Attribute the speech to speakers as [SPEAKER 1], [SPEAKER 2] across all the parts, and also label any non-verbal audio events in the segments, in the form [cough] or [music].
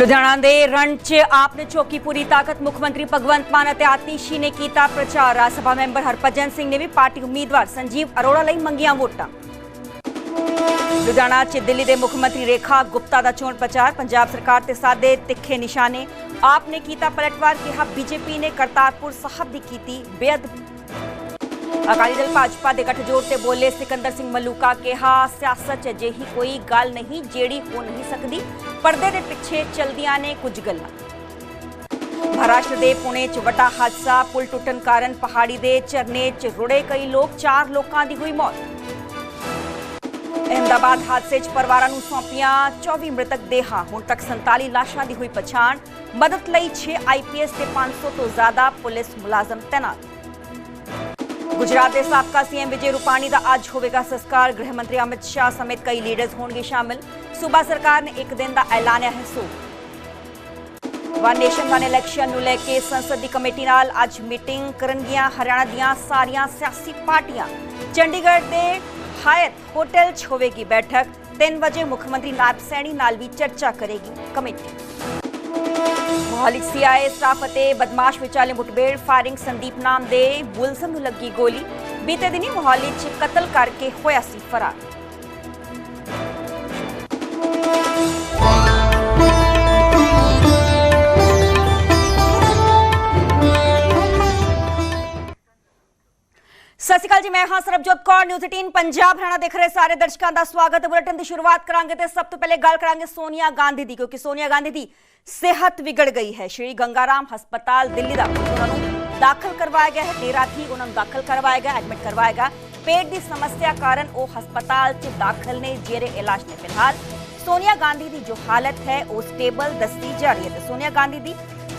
[SPEAKER 1] ਲੁਧਿਆਣਾ ਦੇ ਰਣ 'ਚ ਆਪ ਨੇ ਚੌਕੀ ਪੂਰੀ ਤਾਕਤ ਮੁੱਖ ਮੰਤਰੀ ਭਗਵੰਤ ਮਾਨ ਅਤੇ ਆਤੀਸ਼ੀ ਨੇ ਕੀਤਾ ਪ੍ਰਚਾਰ। ਰਾਜ ਸਭਾ ਮੈਂਬਰ ਹਰਭਜਨ ਸਿੰਘ ਨੇ ਵੀ ਪਾਰਟੀ ਉਮੀਦਵਾਰ ਸੰਜੀਵ ਅਰੋੜਾ ਲਈ ਮੰਗੀਆਂ ਵੋਟਾਂ। ਲੁਧਿਆਣਾ 'ਚ ਦਿੱਲੀ ਦੇ ਮੁੱਖ ਮੰਤਰੀ ਰੇਖਾ ਗੁਪਤਾ ਦਾ ਚੋਣ ਪ੍ਰਚਾਰ। ਪੰਜਾਬ ਸਰਕਾਰ ਤੇ ਸਾਦੇ ਤਿੱਖੇ ਨਿਸ਼ਾਨੇ। ਆਪ ਨੇ ਕੀਤਾ ਪਲਟਵਾਰ ਕਿਹਾ ਬੀਜੇਪੀ ਨੇ ਕਰਤਾਰਪੁਰ ਸਾਹਿਬ ਦੀ ਕੀਤੀ ਬੇਅਦਬੀ। ਅਕਾਲੀ ਦਲ ਭਾਜਪਾ ਦੇ ਗੱਠਜੋੜ ਤੇ ਬੋਲੇ ਸਿਕੰਦਰ ਸਿੰਘ ਮਲੂਕਾ ਕਿਹਾ, ਸਿਆਸਤ 'ਚ ਅਜਿਹੀ ਕੋਈ ਗੱਲ ਨਹੀਂ ਜਿਹੜੀ ਹੋ ਨਹੀਂ ਸਕਦੀ। ਪਰਦੇ ਦੇ ਪਿੱਛੇ ਚਲਦੀਆਂ ਨੇ ਕੁਝ ਗੱਲਾਂ। ਮਹਾਰਾਸ਼ਟਰ ਦੇ ਪੁਣੇ 'ਚ ਵੱਡਾ ਹਾਦਸਾ, ਪੁਲ ਟੁੱਟਣ ਕਾਰਨ ਪਹਾੜੀ ਦੇ ਝਰਨੇ 'ਚ ਰੁੜੇ ਕਈ ਲੋਕ, ਚਾਰ ਲੋਕਾਂ ਦੀ ਹੋਈ ਮੌਤ। ਅਹਿਮਦਾਬਾਦ ਹਾਦਸੇ 'ਚ ਪਰਿਵਾਰਾਂ ਨੂੰ ਸੌਂਪੀਆਂ 24 ਮ੍ਰਿਤਕ ਦੇਹਾਂ। ਹੁਣ ਤੱਕ 47 ਲਾਸ਼ਾਂ ਦੀ ਹੋਈ ਪਛਾਣ। ਮਦਦ ਲਈ 6 ਆਈਪੀਐਸ ਤੇ 500 ਤੋਂ ਜ਼ਿਆਦਾ ਪੁਲਿਸ ਮੁਲਾਜ਼ਮ ਤੈਨਾਤ। ਗੁਜਰਾਤ ਦੇ ਸਾਬਕਾ ਸੀਐਮ ਵਿਜੇ ਰੂਪਾਣੀ ਦਾ ਅੱਜ ਹੋਵੇਗਾ ਸੰਸਕਾਰ ਗ੍ਰਹਿ ਮੰਤਰੀ ਅਮਿਤ ਸ਼ਾਹ ਸਮੇਤ ਕਈ ਲੀਡਰਸ ਹੋਣਗੇ ਸ਼ਾਮਿਲ ਸੂਬਾ ਸਰਕਾਰ ਨੇ ਇੱਕ ਦਿਨ ਦਾ ਐਲਾਨਿਆ ਹੈ ਸੋਗ ਵਨ ਨੇਸ਼ਨ ਵਨ ਇਲੈਕਸ਼ਨ ਨੂੰ ਲੈ ਕੇ ਸੰਸਦ ਦੀ ਕਮੇਟੀ ਨਾਲ ਅੱਜ ਮੀਟਿੰਗ ਕਰਨਗੀਆਂ ਹਰਿਆਣਾ ਦੀਆਂ ਸਾਰੀਆਂ ਸਿਆਸੀ ਪਾਰਟੀਆਂ ਚੰਡੀਗੜ੍ਹ ਦੇ ਹਾਇਤ ਹੋਟਲ 'ਚ ਹੋਵੇਗੀ ਬੈਠਕ। 3 ਵਜੇ ਮੁੱਖ ਮੰਤਰੀ ਨਾਇਬ ਸੈਣੀ ਨਾਲ ਵੀ ਚਰਚਾ ਕਰੇਗੀ ਕਮੇਟੀ। ਮੋਹਾਲੀ ਸੀਆਈਏ ਸਟਾਫ ਅਤੇ ਬਦਮਾਸ਼ ਵਿਚਾਲੇ ਮੁਠਭੇੜ ਫਾਇਰਿੰਗ ਸੰਦੀਪ ਨਾਮ ਦੇ ਮੁਲਜ਼ਮ ਨੂੰ ਲੱਗੀ ਗੋਲੀ। ਬੀਤੇ ਦਿਨੀ ਮੋਹਾਲੀ 'ਚ ਕਤਲ ਕਰਕੇ ਹੋਇਆ ਸੀ ਫਰਾਰ। ਸਤਿ ਸ਼੍ਰੀ ਅਕਾਲ ਜੀ, ਮੈਂ ਹਾਂ ਸਰਬਜੋਤ ਕੌਰ ਨਿਊਜ਼ 18 ਪੰਜਾਬ, ਹਰਿਆਣਾ ਦੇਖ ਰਹੇ ਸਾਰੇ ਦਰਸ਼ਕਾਂ ਦਾ ਸਵਾਗਤ ਹੈ। ਬੁਲੇਟਿਨ ਦੀ ਸ਼ੁਰੂਆਤ ਕਰਾਂਗੇ ਤੇ ਸਭ ਤੋਂ ਪਹਿਲੇ ਗੱਲ ਕਰਾਂਗੇ ਸੋਨੀਆ ਗਾਂਧੀ ਦੀ, ਕਿਉਂਕਿ ਸੋਨੀਆ ਗਾਂਧੀ ਦੀ ਸਿਹਤ ਵਿਗੜ ਗਈ ਹੈ। ਸ਼੍ਰੀ ਗੰਗਾਰਾਮ ਹਸਪਤਾਲ, ਦਿੱਲੀ ਦਾ ਉਹਨਾਂ ਨੂੰ ਦਾਖਲ ਕਰਵਾਇਆ ਗਿਆ ਹੈ। ਦੇਰ ਰਾਤ ਉਹਨਾਂ ਨੂੰ ਦਾਖਲ ਕਰਵਾਇਆ ਗਿਆ, ਐਡਮਿਟ ਕਰਵਾਇਆ ਗਿਆ। ਪੇਟ ਦੀ ਸਮੱਸਿਆ ਕਾਰਨ ਉਹ ਹਸਪਤਾਲ 'ਚ ਦਾਖਲ ਨੇ ਜੇਰੇ ਇਲਾਜ ਨੇ ਫਿਲਹਾਲ। ਸੋਨੀਆ ਗਾਂਧੀ ਦੀ ਜੋ ਹਾਲਤ ਹੈ, ਉਹ ਸਟੇਬਲ ਦੱਸੀ ਜਾ ਰਹੀ ਹੈ। ਤੇ ਸੋਨੀਆ ਗਾਂਧੀ ਦੀ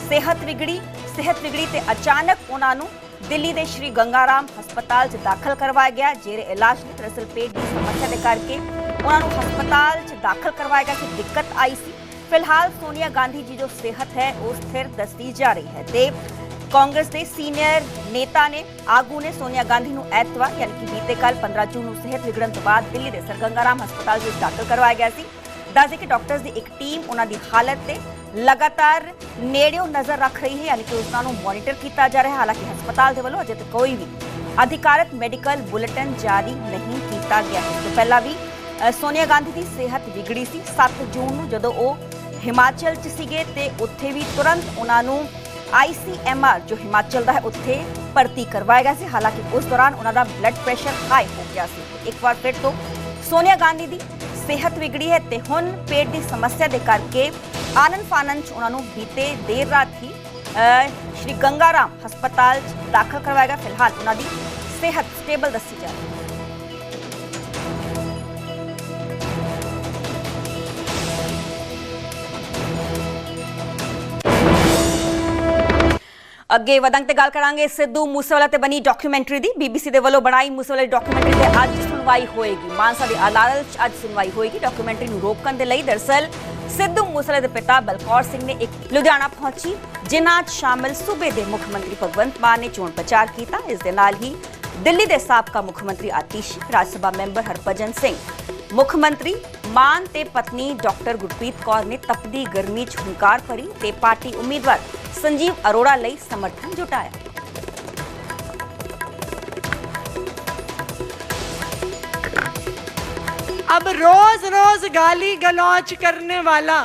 [SPEAKER 1] ਸਿਹਤ ਵਿਗੜੀ ਸਿਹਤ ਵਿਗੜੀ ਤੇ ਅਚਾਨਕ ਉਹਨਾਂ ਨੂੰ ਦਿੱਲੀ ਦੇ ਸ਼੍ਰੀ ਗੰਗਾਰਾਮ ਹਸਪਤਾਲ 'ਚ ਦਾਖਲ ਕਰਵਾਇਆ ਗਿਆ, ਜਿਹੜੇ ਇਲਾਜ ਲਈ ਦਰਅਸਲ ਪੇਟ ਦੀ ਸਮੱਸਿਆ ਦੇ ਕਰਕੇ ਉਹਨਾਂ ਨੂੰ ਹਸਪਤਾਲ 'ਚ ਦਾਖਲ ਕਰਵਾਇਆ ਗਿਆ ਕਿ ਦਿੱਕਤ ਆਈ ਸੀ। ਫਿਲਹਾਲ ਸੋਨੀਆ ਗਾਂਧੀ ਜੀ ਜੋ ਸਿਹਤ ਹੈ, ਉਹ ਸਥਿਰ ਦੱਸੀ ਜਾ ਰਹੀ ਹੈ ਤੇ ਕਾਂਗਰਸ ਦੇ ਸੀਨੀਅਰ ਨੇਤਾ ਨੇ, ਆਗੂ ਨੇ ਸੋਨੀਆ ਗਾਂਧੀ ਨੂੰ ਐਤਵਾਰ, ਯਾਨੀ ਕਿ ਬੀਤੇ ਕੱਲ 15 ਜੂਨ ਨੂੰ ਸਿਹਤ ਵਿਗੜਨ ਤੋਂ ਬਾਅਦ ਦਿੱਲੀ ਦੇ ਸਰ ਗੰਗਾਰਾਮ ਹਸਪਤਾਲ ਵਿੱਚ ਦਾਖਲ ਕਰਵਾਇਆ ਗਿਆ ਸੀ। ਦੱਸਦੇ ਕਿ ਡਾਕਟਰਸ ਦੀ ਇੱਕ ਟੀਮ ਉਹਨਾਂ ਦੀ ਹਾਲਤ ਤੇ ਲਗਾਤਾਰ ਨੇੜਿਓਂ ਨਜ਼ਰ ਰੱਖ ਰਹੀ ਹੈ, ਯਾਨੀ ਕਿ ਉਹਨਾਂ ਨੂੰ ਮੋਨੀਟਰ ਕੀਤਾ ਜਾ ਰਿਹਾ ਹੈ। ਹਾਲਾਂਕਿ ਹਸਪਤਾਲ ਦੇ ਵੱਲੋਂ ਅਜੇ ਤੱਕ ਕੋਈ ਵੀ ਅਧਿਕਾਰਤ ਮੈਡੀਕਲ ਬੁਲੇਟਿਨ ਜਾਰੀ ਨਹੀਂ ਕੀਤਾ ਗਿਆ ਹੈ। ਤੋਂ ਪਹਿਲਾਂ ਵੀ ਸੋਨੀਆ ਗਾਂਧੀ ਦੀ ਸਿਹਤ ਵਿਗੜੀ ਸੀ। 7 ਜੂਨ ਨੂੰ ਜਦੋਂ ਉਹ ਹਿਮਾਚਲ 'ਚ ਸੀਗੇ, ਤੇ ਉੱਥੇ ਵੀ ਤੁਰੰਤ ਉਹਨਾਂ ਨੂੰ ਆਈਸੀਐਮਆਰ ਜੋ ਹਿਮਾਚਲ ਦਾ ਹੈ, ਉੱਥੇ ਭਰਤੀ ਕਰਵਾਇਆ ਗਿਆ ਸੀ। ਹਾਲਾਂਕਿ ਉਸ ਦੌਰਾਨ ਉਹਨਾਂ ਦਾ ਬਲੱਡ ਪ੍ਰੈਸ਼ਰ ਹਾਈ ਹੋ ਗਿਆ ਸੀ। ਇੱਕ ਵਾਰ ਫਿਰ ਤੋਂ ਸੋਨੀਆ ਗਾਂਧੀ ਦੀ ਸਿਹਤ ਵਿਗੜੀ ਹੈ ਤੇ ਹੁਣ ਪੇਟ ਦੀ ਸਮੱਸਿਆ ਦੇ ਕਰਕੇ ਆਨੰਦ ਫਾਨਨ ਚ ਉਹਨਾਂ ਨੂੰ ਬੀਤੇ ਦੇਰ ਰਾਤ ਹੀ ਸ਼੍ਰੀ ਗੰਗਾਰਾਮ ਹਸਪਤਾਲ 'ਚ ਦਾਖਲ ਕਰਵਾਇਆ ਗਿਆ। ਫਿਲਹਾਲ ਉਹਨਾਂ ਦੀ ਸਿਹਤ ਸਟੇਬਲ ਦੱਸੀ ਜਾ ਰਹੀ ਹੈ। ਅੱਗੇ ਵਧਾਂਗੇ ਤੇ ਗੱਲ ਕਰਾਂਗੇ ਸਿੱਧੂ ਮੂਸੇਵਾਲਾ ਤੇ ਬਣੀ ਡਾਕੂਮੈਂਟਰੀ ਦੀ। ਬੀਬੀਸੀ ਦੇ ਵੱਲੋਂ ਬਣਾਈ ਮੂਸੇਵਾਲਾ ਡਾਕੂਮੈਂਟਰੀ ਤੇ ਅੱਜ ਸੁਣਵਾਈ ਹੋਏਗੀ। ਮਾਨਸਾ ਦੀ ਅਦਾਲਤ 'ਚ ਅੱਜ ਸੁਣਵਾਈ ਹੋਏਗੀ। ਡਾਕੂਮੈਂਟਰੀ ਨੂੰ ਰੋਕਣ ਦੇ ਲਈ ਦਰਸਲ ਸਿੱਧੂ ਮੂਸੇਵਾਲਾ ਦੇ ਪਿਤਾ ਬਲਕੌਰ ਸਿੰਘ ਨੇ ਇੱਕ ਲੁਧਿਆਣਾ ਪਹੁੰਚੀ, ਜਿਨ੍ਹਾਂ 'ਚ ਸ਼ਾਮਲ ਸੂਬੇ ਦੇ ਮੁੱਖ ਮੰਤਰੀ ਭਗਵੰਤ ਮਾਨ ਨੇ ਚੋਣ ਪ੍ਰਚਾਰ ਕੀਤਾ। ਇਸ ਦੇ ਨਾਲ ਹੀ ਦਿੱਲੀ ਦੇ ਸਾਬਕਾ ਮੁੱਖ ਮੰਤਰੀ ਆਤਿਸ਼, ਰਾਜ ਸਭਾ ਮੈਂਬਰ ਹਰਭਜਨ ਸਿੰਘ, ਮੁੱਖ ਮੰਤਰੀ ਮਾਨ ਤੇ ਪਤਨੀ ਡਾਕਟਰ ਗੁਰਪ੍ਰੀਤ ਕੌਰ ਨੇ ਤਪਦੀ ਗਰਮੀ 'ਚ ਹੁੰਕਾਰ ਭਰੀ ਤੇ ਪਾਰਟੀ ਉਮੀਦਵਾਰ ਸੰਜੀਵ ਅਰੋੜਾ ਲਈ ਸਮਰਥਨ ਜੁਟਾਇਆ।
[SPEAKER 2] अब रोज रोज गाली गलौच करने वाला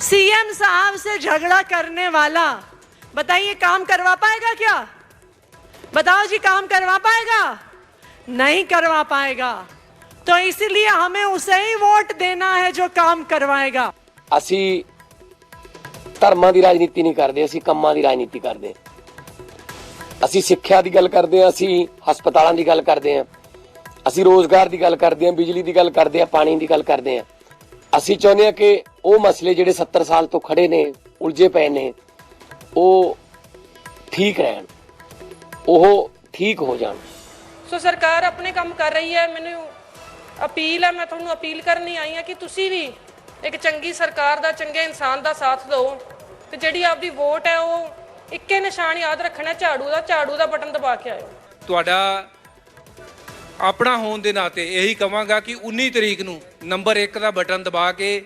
[SPEAKER 2] सीएम साहब से झगड़ा करने वाला बताइए काम करवा पाएगा क्या बताओ जी काम करवा पाएगा नहीं करवा पाएगा तो इसलिए हमें उसे ही वोट देना है जो काम करवाएगा
[SPEAKER 3] ਅਸੀਂ ਧਰਮਾਂ ਦੀ ਰਾਜਨੀਤੀ ਨਹੀਂ ਕਰਦੇ ਅਸੀਂ ਕੰਮਾਂ ਦੀ ਰਾਜਨੀਤੀ ਕਰਦੇ ਹਾਂ ਅਸੀਂ ਸਿੱਖਿਆ ਦੀ ਗੱਲ ਕਰਦੇ ਹਾਂ ਅਸੀਂ ਹਸਪਤਾਲਾਂ ਦੀ ਗੱਲ ਕਰਦੇ ਹਾਂ ਅਸੀਂ ਰੋਜ਼ਗਾਰ ਦੀ ਗੱਲ ਕਰਦੇ ਹਾਂ ਬਿਜਲੀ ਦੀ ਗੱਲ ਕਰਦੇ ਹਾਂ ਪਾਣੀ ਦੀ ਗੱਲ ਕਰਦੇ ਹਾਂ। ਅਸੀਂ ਚਾਹੁੰਦੇ ਹਾਂ ਕਿ ਉਹ ਮਸਲੇ ਜਿਹੜੇ 70 ਸਾਲ ਤੋਂ ਖੜੇ ਨੇ ਉਲਝੇ ਪਏ ਨੇ ਉਹ ਠੀਕ ਰਹਿਣ ਉਹ ਠੀਕ ਹੋ ਜਾਣ।
[SPEAKER 4] ਸੋ ਸਰਕਾਰ ਆਪਣੇ ਕੰਮ ਕਰ ਰਹੀ ਹੈ ਮੈਨੂੰ ਅਪੀਲ ਹੈ ਮੈਂ ਤੁਹਾਨੂੰ ਅਪੀਲ ਕਰਨੀ ਆਈ ਹਾਂ ਕਿ ਤੁਸੀਂ ਵੀ ਇੱਕ ਚੰਗੀ ਸਰਕਾਰ ਦਾ ਚੰਗੇ ਇਨਸਾਨ ਦਾ ਸਾਥ ਦਿਓ ਤੇ ਜਿਹੜੀ ਆਪਦੀ ਵੋਟ ਹੈ ਉਹ ਇੱਕੇ ਨਿਸ਼ਾਨ ਯਾਦ ਰੱਖਣਾ ਝਾੜੂ ਦਾ ਝਾੜੂ ਦਾ ਬਟਨ ਦਬਾ ਕੇ ਆਇਓ।
[SPEAKER 5] ਤੁਹਾਡਾ ਆਪਣਾ ਹੋਣ ਦੇ ਨਾਤੇ ਇਹੀ ਕਵਾਂਗਾ ਕਿ 19 ਤਰੀਕ ਨੂੰ ਨੰਬਰ 1 ਦਾ ਬਟਨ ਦਬਾ ਕੇ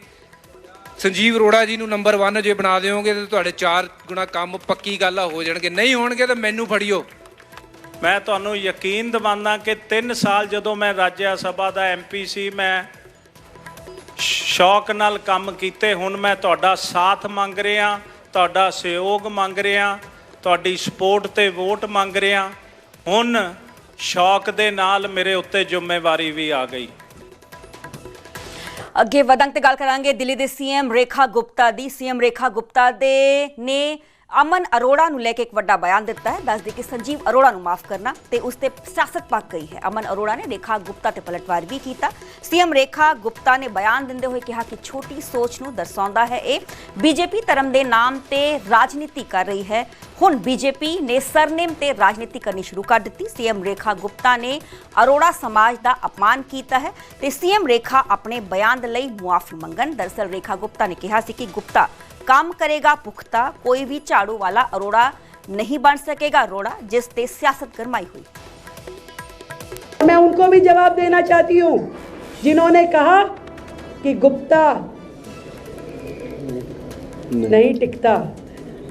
[SPEAKER 5] ਸੰਜੀਵ ਅਰੋੜਾ ਜੀ ਨੂੰ ਨੰਬਰ 1 ਜੇ ਬਣਾ ਦਿਓਗੇ ਤੇ ਤੁਹਾਡੇ 4 ਗੁਣਾ ਕੰਮ ਪੱਕੀ ਗੱਲ ਆ, ਹੋ ਜਾਣਗੇ। ਨਹੀਂ ਹੋਣਗੇ ਤਾਂ ਮੈਨੂੰ ਫੜਿਓ।
[SPEAKER 6] ਮੈਂ ਤੁਹਾਨੂੰ ਯਕੀਨ ਦਿਵਾਉਂਦਾ ਕਿ 3 ਸਾਲ ਜਦੋਂ ਮੈਂ ਰਾਜ ਸਭਾ ਦਾ ਐਮਪੀ ਸੀ, ਮੈਂ ਸ਼ੌਕ ਨਾਲ ਕੰਮ ਕੀਤੇ। ਹੁਣ ਮੈਂ ਤੁਹਾਡਾ ਸਾਥ ਮੰਗ ਰਿਹਾ, ਤੁਹਾਡਾ ਸਹਿਯੋਗ ਮੰਗ ਰਿਹਾ, ਤੁਹਾਡੀ ਸਪੋਰਟ ਤੇ ਵੋਟ ਮੰਗ ਰਿਹਾ। ਹੁਣ ਸ਼ੌਕ ਦੇ ਨਾਲ ਮੇਰੇ ਉੱਤੇ ਜ਼ਿੰਮੇਵਾਰੀ ਵੀ ਆ ਗਈ।
[SPEAKER 1] ਅੱਗੇ ਵਧਾਂਗੇ ਤੇ ਗੱਲ ਕਰਾਂਗੇ ਦਿੱਲੀ ਦੇ ਸੀਐਮ ਰੇਖਾ ਗੁਪਤਾ ਦੀ। ਸੀਐਮ ਰੇਖਾ ਗੁਪਤਾ ਦੇ ਨੇ ਅਮਨ ਅਰੋੜਾ ਨੂੰ ਲੈ ਕੇ ਇੱਕ ਵੱਡਾ ਬਿਆਨ ਦਿੱਤਾ ਹੈ। ਦੱਸਦੇ ਕਿ ਸੰਜੀਵ ਅਰੋੜਾ ਨੂੰ ਮਾਫ ਕਰਨਾ ਤੇ ਉਸ ਤੇ ਸਿਆਸਤ ਪੱਕ ਗਈ ਹੈ। ਅਮਨ ਅਰੋੜਾ ਨੇ ਰੇਖਾ ਗੁਪਤਾ ਤੇ ਪਲਟਵਾਰ ਵੀ ਕੀਤਾ। ਸੀਐਮ ਰੇਖਾ ਗੁਪਤਾ ਨੇ ਬਿਆਨ ਦਿੰਦੇ ਹੋਏ ਕਿਹਾ ਕਿ ਛੋਟੀ ਸੋਚ ਨੂੰ ਦਰਸਾਉਂਦਾ ਹੈ ਇਹ। ਬੀਜੇਪੀ ਧਰਮ ਦੇ ਨਾਮ ਤੇ ਰਾਜਨੀਤੀ ਕਰ ਰਹੀ ਹੈ। ਹੁਣ ਬੀਜੇਪੀ ਨੇ ਸਰਨੇਮ ਤੇ ਰਾਜਨੀਤੀ ਕਰਨੀ ਸ਼ੁਰੂ ਕਰ ਦਿੱਤੀ। ਸੀਐਮ ਰੇਖਾ ਗੁਪਤਾ ਨੇ ਅਰੋੜਾ ਸਮਾਜ ਦਾ ਅਪਮਾਨ ਕੀਤਾ ਹੈ ਤੇ ਸੀਐਮ ਰੇਖਾ ਆਪਣੇ ਬਿਆਨ ਦੇ ਲਈ ਮੁਆਫੀ ਮੰਗਣ। ਦਰਸਲ ਰੇਖਾ ਗੁਪਤਾ ਨੇ ਕਿਹਾ ਸੀ ਕਿ ਗੁਪਤਾ काम करेगा पुख्ता कोई भी झाड़ू वाला अरोड़ा नहीं बन सकेगा अरोड़ा जिससे सियासत गरमाई हुई।
[SPEAKER 7] मैं उनको भी जवाब देना चाहती हूँ जिन्होंने कहा कि गुप्ता नहीं। टिकता।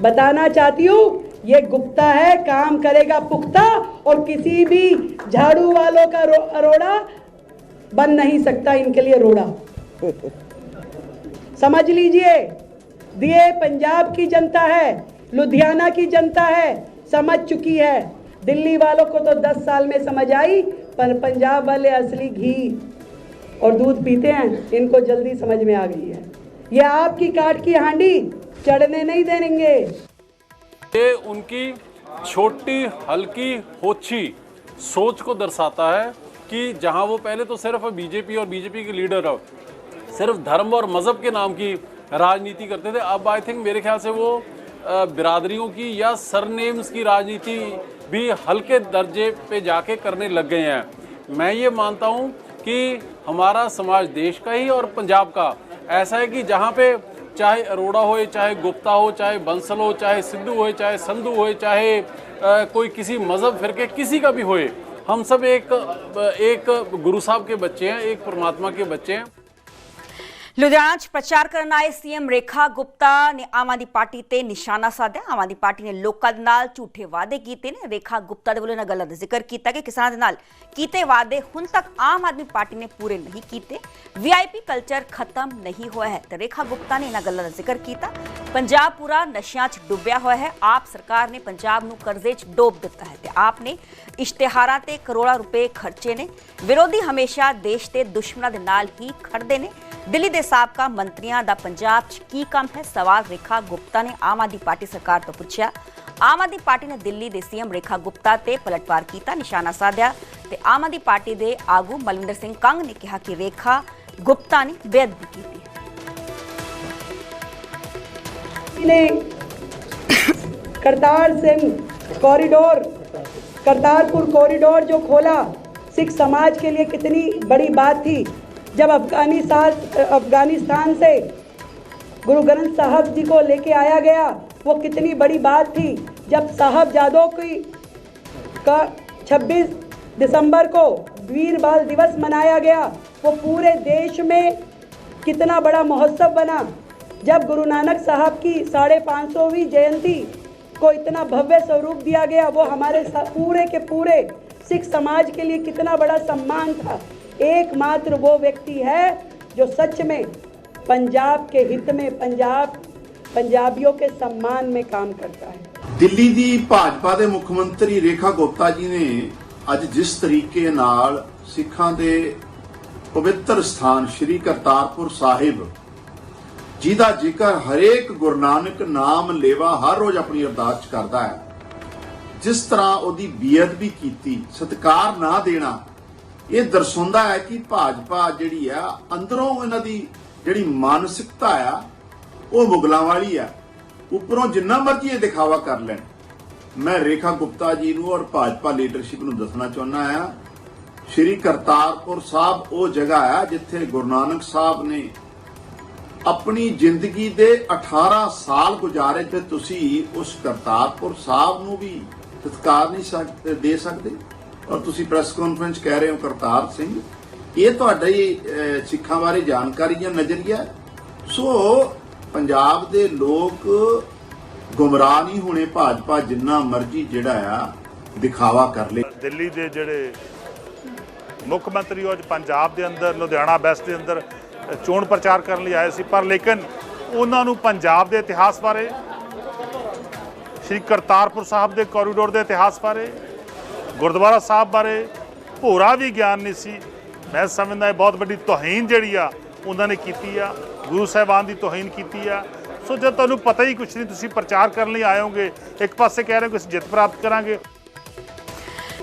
[SPEAKER 7] बताना चाहती हूँ ये गुप्ता है काम करेगा पुख्ता और किसी भी झाड़ू वालों का अरोड़ा बन नहीं सकता इनके लिए रोड़ा। [laughs] समझ लीजिए दिए पंजाब की जनता है, लुधियाना की जनता है, समझ चुकी है। दिल्ली वालों को तो 10 साल में समझ आई, पर पंजाब वाले असली घी और दूध पीते हैं, इनको जल्दी समझ में आ गई है। ये आपकी काट की हांडी चढ़ने नहीं देंगे।
[SPEAKER 8] ये उनकी छोटी, हल्की, होछी सोच को दर्शाता है कि जहाँ वो पहले तो सिर्फ़ बीजेपी और बीजेपी के लीडर अब सिर्फ़ धर्म और मज़हब के नाम की राजनीति करते थे। अब आई थिंक मेरे ख्याल से वो बिरादरियों की या सरनेम्स की राजनीति भी हल्के दर्जे पे जाके करने लग गए हैं। मैं ये मानता हूँ कि हमारा समाज देश का ही और पंजाब का ऐसा है कि जहाँ पे चाहे अरोड़ा हो चाहे गुप्ता हो चाहे बंसल हो चाहे सिद्धू हो चाहे संधू हो चाहे अ, कोई किसी मज़हब फिरके किसी का भी होए हम सब एक एक गुरु साहब के बच्चे हैं एक परमात्मा के बच्चे हैं।
[SPEAKER 1] ਲੁਧਿਆਣਾ 'ਚ ਪ੍ਰਚਾਰ ਕਰਨ ਆਏ ਸੀਐਮ ਰੇਖਾ ਗੁਪਤਾ ਨੇ ਆਮ ਆਦਮੀ ਪਾਰਟੀ ਤੇ ਨਿਸ਼ਾਨਾ ਸਾਧਿਆ। ਆਮ ਆਦਮੀ ਪਾਰਟੀ ਨੇ ਲੋਕਾਂ ਦੇ ਨਾਲ ਝੂਠੇ ਵਾਅਦੇ ਕੀਤੇ ਨੇ। ਰੇਖਾ ਗੁਪਤਾ ਦੇ ਵੱਲੋਂ ਇਹਨਾਂ ਗੱਲਾਂ ਦਾ ਜ਼ਿਕਰ ਕੀਤਾ ਕਿ ਕਿਸਾਨਾਂ ਦੇ ਨਾਲ ਕੀਤੇ ਵਾਅਦੇ ਹੁਣ ਤੱਕ ਆਮ ਆਦਮੀ ਪਾਰਟੀ ਨੇ ਪੂਰੇ ਨਹੀਂ ਕੀਤੇ। ਵੀਆਈਪੀ ਕਲਚਰ ਖਤਮ ਨਹੀਂ ਹੋਇਆ ਹੈ। ਤੇ ਰੇਖਾ ਗੁਪਤਾ ਨੇ ਇਹਨਾਂ ਗੱਲਾਂ ਦਾ ਜ਼ਿਕਰ ਕੀਤਾ। ਪੰਜਾਬ ਪੂਰਾ ਨਸ਼ਿਆਂ 'ਚ ਡੁੱਬਿਆ ਹੋਇਆ ਹੈ। ਆਪ ਸਰਕਾਰ ਨੇ ਪੰਜਾਬ ਨੂੰ ਕਰਜ਼ੇ 'ਚ ਡੋਬ ਦਿੱਤਾ ਹੈ ਤੇ ਆਪ ਨੇ ਇਸ਼ਤਿਹਾਰਾਂ ਤੇ ਕਰੋੜਾਂ ਰੁਪਏ ਖਰਚੇ ਨੇ। ਵਿਰੋਧੀ ਹਮੇਸ਼ਾ ਦੇਸ਼ ਦੇ ਦੁਸ਼ਮਣਾਂ ਦੇ ਨਾਲ ਹੀ ਖੜਦੇ ਨੇ। ਦਿੱਲੀ ਦੇ ਸਾਬਕਾ ਮੰਤਰੀਆਂ ਦਾ ਪੰਜਾਬ 'ਚ ਕੀ ਕੰਮ ਹੈ ਸਵਾਲ ਰੇਖਾ ਗੁਪਤਾ ਨੇ ਆਮ ਆਦਮੀ ਪਾਰਟੀ ਸਰਕਾਰ ਤੋਂ ਪੁੱਛਿਆ ਆਮ ਆਦਮੀ ਪਾਰਟੀ ਨੇ ਦਿੱਲੀ ਦੇ ਸੀਐਮ ਰੇਖਾ ਗੁਪਤਾ ਤੇ ਪਲਟਵਾਰ ਕੀਤਾ ਨਿਸ਼ਾਨਾ ਸਾਧਿਆ ਤੇ ਆਮ ਆਦਮੀ ਪਾਰਟੀ ਦੇ ਆਗੂ ਮਲਵਿੰਦਰ ਸਿੰਘ ਕੰਗ ਨੇ ਕਿਹਾ ਕਿ ਰੇਖਾ ਗੁਪਤਾ ਨੇ ਬੇਅਦਬੀ ਕੀਤੀ ਹੈ
[SPEAKER 7] ने करतार सिंह कॉरिडोर करतारपुर कॉरिडोर जो खोला सिख समाज के लिए कितनी बड़ी बात थी जब अफ़गानिस्तान अफ़गानिस्तान से गुरु ग्रंथ साहब जी को लेके आया गया, वो कितनी बड़ी बात थी। जब साहब जादव की, का 26 दिसंबर को वीर बाल दिवस मनाया गया, वो पूरे देश में कितना बड़ा महोत्सव बना। जब गुरु नानक साहब की साढ़े पाँच सौवीं जयंती को इतना भव्य स्वरूप दिया गया, वो हमारे पूरे के पूरे सिख समाज के लिए कितना बड़ा सम्मान था। एकमात्र वो व्यक्ति है जो सच में पंजाब के हित में पंजाब पंजाबियों के सम्मान में काम करता है
[SPEAKER 9] ਦਿੱਲੀ ਦੀ ਭਾਜਪਾ ਦੇ ਮੁੱਖ ਮੰਤਰੀ ਰੇਖਾ ਗੁਪਤਾ ਜੀ ਨੇ ਅੱਜ ਜਿਸ ਤਰੀਕੇ ਨਾਲ ਸਿੱਖਾਂ ਦੇ ਪਵਿੱਤਰ ਸਥਾਨ ਸ੍ਰੀ ਕਰਤਾਰਪੁਰ ਸਾਹਿਬ ਜਿਹਦਾ ਜ਼ਿਕਰ ਹਰੇਕ ਗੁਰੂ ਨਾਨਕ ਨਾਮ ਲੇਵਾ ਹਰ ਰੋਜ਼ ਆਪਣੀ ਅਰਦਾਸ 'ਚ ਕਰਦਾ ਹੈ ਜਿਸ ਤਰ੍ਹਾਂ ਉਹਦੀ ਬੇਅਦਬੀ ਕੀਤੀ ਸਤਕਾਰ ਨਾ ਦੇਣਾ ਇਹ ਦਰਸਾਉਂਦਾ ਹੈ ਕਿ ਭਾਜਪਾ ਜਿਹੜੀ ਆ, ਅੰਦਰੋਂ ਇਹਨਾਂ ਦੀ ਜਿਹੜੀ ਮਾਨਸਿਕਤਾ ਆ, ਉਹ ਮੁਗਲਾਂ ਵਾਲੀ ਆ। ਉੱਪਰੋਂ ਜਿੰਨਾ ਮਰਜ਼ੀ ਇਹ ਦਿਖਾਵਾ ਕਰ ਲੈਣ। ਮੈਂ ਰੇਖਾ ਗੁਪਤਾ ਜੀ ਨੂੰ ਔਰ ਭਾਜਪਾ ਲੀਡਰਸ਼ਿਪ ਨੂੰ ਦੱਸਣਾ ਚਾਹੁੰਦਾ ਆ, ਸ਼੍ਰੀ ਕਰਤਾਰਪੁਰ ਸਾਹਿਬ ਉਹ ਜਗ੍ਹਾ ਆ, ਜਿੱਥੇ ਗੁਰੂ ਨਾਨਕ ਸਾਹਿਬ ਨੇ ਆਪਣੀ ਜ਼ਿੰਦਗੀ ਦੇ 18 ਸਾਲ ਗੁਜ਼ਾਰੇ ਤੇ ਤੁਸੀਂ ਉਸ ਕਰਤਾਰਪੁਰ ਸਾਹਿਬ ਨੂੰ ਵੀ ਸਤਿਕਾਰ ਨਹੀਂ ਸਕ- ਦੇ ਸਕਦੇ। ਔਰ ਤੁਸੀਂ ਪ੍ਰੈਸ ਕਾਨਫਰੰਸ ਕਹਿ ਰਹੇ ਹੋ ਕਰਤਾਰ ਸਿੰਘ। ਇਹ ਤੁਹਾਡਾ ਹੀ ਸਿੱਖਾਂ ਬਾਰੇ ਜਾਣਕਾਰੀ ਜਾਂ ਨਜ਼ਰੀਆ ਸੋ, ਪੰਜਾਬ ਦੇ ਲੋਕ ਗੁੰਮਰਾਹ ਨਹੀਂ ਹੋਣੇ, ਭਾਜਪਾ ਜਿੰਨਾ ਮਰਜ਼ੀ ਜਿਹੜਾ ਆ, ਦਿਖਾਵਾ ਕਰ ਲੇ।
[SPEAKER 10] ਦਿੱਲੀ ਦੇ ਜਿਹੜੇ ਮੁੱਖ ਮੰਤਰੀ ਉਹ ਅੱਜ ਪੰਜਾਬ ਦੇ ਅੰਦਰ, ਲੁਧਿਆਣਾ ਵੈਸਟ ਦੇ ਅੰਦਰ ਚੋਣ ਪ੍ਰਚਾਰ ਕਰਨ ਲਈ ਆਏ ਸੀ। ਪਰ ਲੇਕਿਨ ਉਹਨਾਂ ਨੂੰ ਪੰਜਾਬ ਦੇ ਇਤਿਹਾਸ ਬਾਰੇ, ਸ੍ਰੀ ਕਰਤਾਰਪੁਰ ਸਾਹਿਬ ਦੇ ਕੋਰੀਡੋਰ ਦੇ ਇਤਿਹਾਸ ਬਾਰੇ ਗੁਰਦੁਆਰਾ ਸਾਹਿਬ ਬਾਰੇ ਭੋਰਾ ਵੀ ਗਿਆਨ ਨਹੀਂ ਸੀ। ਮੈਂ ਸਮਝਦਾ ਇਹ ਬਹੁਤ ਵੱਡੀ ਤੋਹੀਨ ਜਿਹੜੀ ਆ, ਉਹਨਾਂ ਨੇ ਕੀਤੀ ਆ। ਗੁਰੂ ਸਾਹਿਬਾਨ ਦੀ ਤੋਹੀਨ ਕੀਤੀ ਆ। ਸੋ ਜਦ ਤੁਹਾਨੂੰ ਪਤਾ ਹੀ ਕੁਛ ਨਹੀਂ, ਤੁਸੀਂ ਪ੍ਰਚਾਰ ਕਰਨ ਲਈ ਆਏ ਹੋਗੇ ਇੱਕ ਪਾਸੇ ਕਹਿ ਰਹੇ ਹੋ ਕਿ ਅਸੀਂ ਜਿੱਤ ਪ੍ਰਾਪਤ ਕਰਾਂਗੇ।